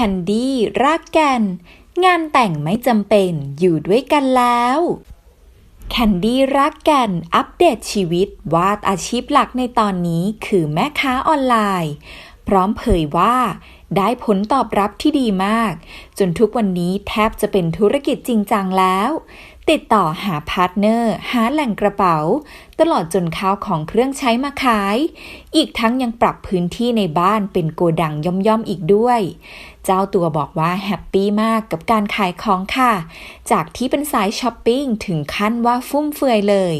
คนดี้รักแกนงานแต่งไม่จำเป็นอยู่ด้วยกันแล้วแคนดี้รักแกนอัปเดตชีวิตว่าอาชีพหลักในตอนนี้คือแม่ค้าออนไลน์ พร้อมเผยว่าได้ผลตอบรับที่ดีมาก จนทุกวันนี้แทบจะเป็นธุรกิจจริงจังแล้ว ติดต่อหาพาร์ทเนอร์ หาแหล่งกระเป๋า ตลอดจนข้าวของเครื่องใช้มาขาย อีกทั้งยังปรับพื้นที่ในบ้านเป็นโกดังย่อมๆอีกด้วย เจ้าตัวบอกว่าแฮปปี้มากกับการขายของค่ะ จากที่เป็นสายช้อปปิ้งถึงขั้นว่าฟุ่มเฟือยเลย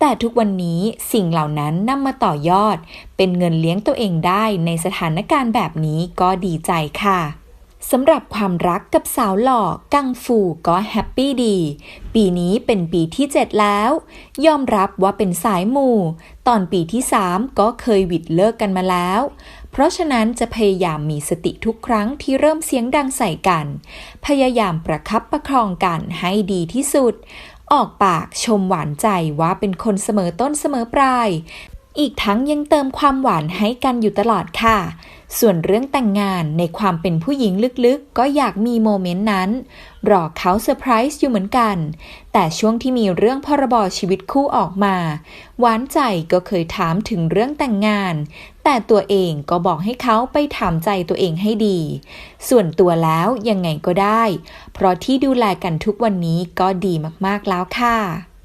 แต่ทุกวันนี้สิ่งเหล่านั้นนำมาต่อยอด เป็นเงินเลี้ยงตัวเองได้ในสถานการณ์แบบนี้ก็ดีใจค่ะสำหรับความรักกับสาวหล่อกังฟูก็แฮปปี้ดี ปีนี้เป็นปีที่ 7 แล้ว ยอมรับว่าเป็นสายมูตอนปีที่ 3 ก็เคยหวิดเลิกกันมาแล้ว เพราะฉะนั้นจะพยายามมีสติทุกครั้งที่เริ่มเสียงดังใส่กัน พยายามประคับประคองกันให้ดีที่สุด ออกปากชมหวานใจว่าเป็นคนเสมอต้นเสมอปลาย อีกทั้งยังเติมความหวานให้กันอยู่ตลอดค่ะ ส่วนเรื่องแต่งงานในความเป็นผู้หญิงลึกๆ ก็อยากมีโมเมนต์นั้น รอเขาเซอร์ไพรส์อยู่เหมือนกัน แต่ช่วงที่มีเรื่องพรบชีวิตคู่ออกมา หวานใจก็เคยถามถึงเรื่องแต่งงาน แต่ตัวเองก็บอกให้เขาไปถามใจตัวเองให้ดี ส่วนตัวแล้วยังไงก็ได้ เพราะที่ดูแลกันทุกวันนี้ก็ดีมากๆแล้วค่ะ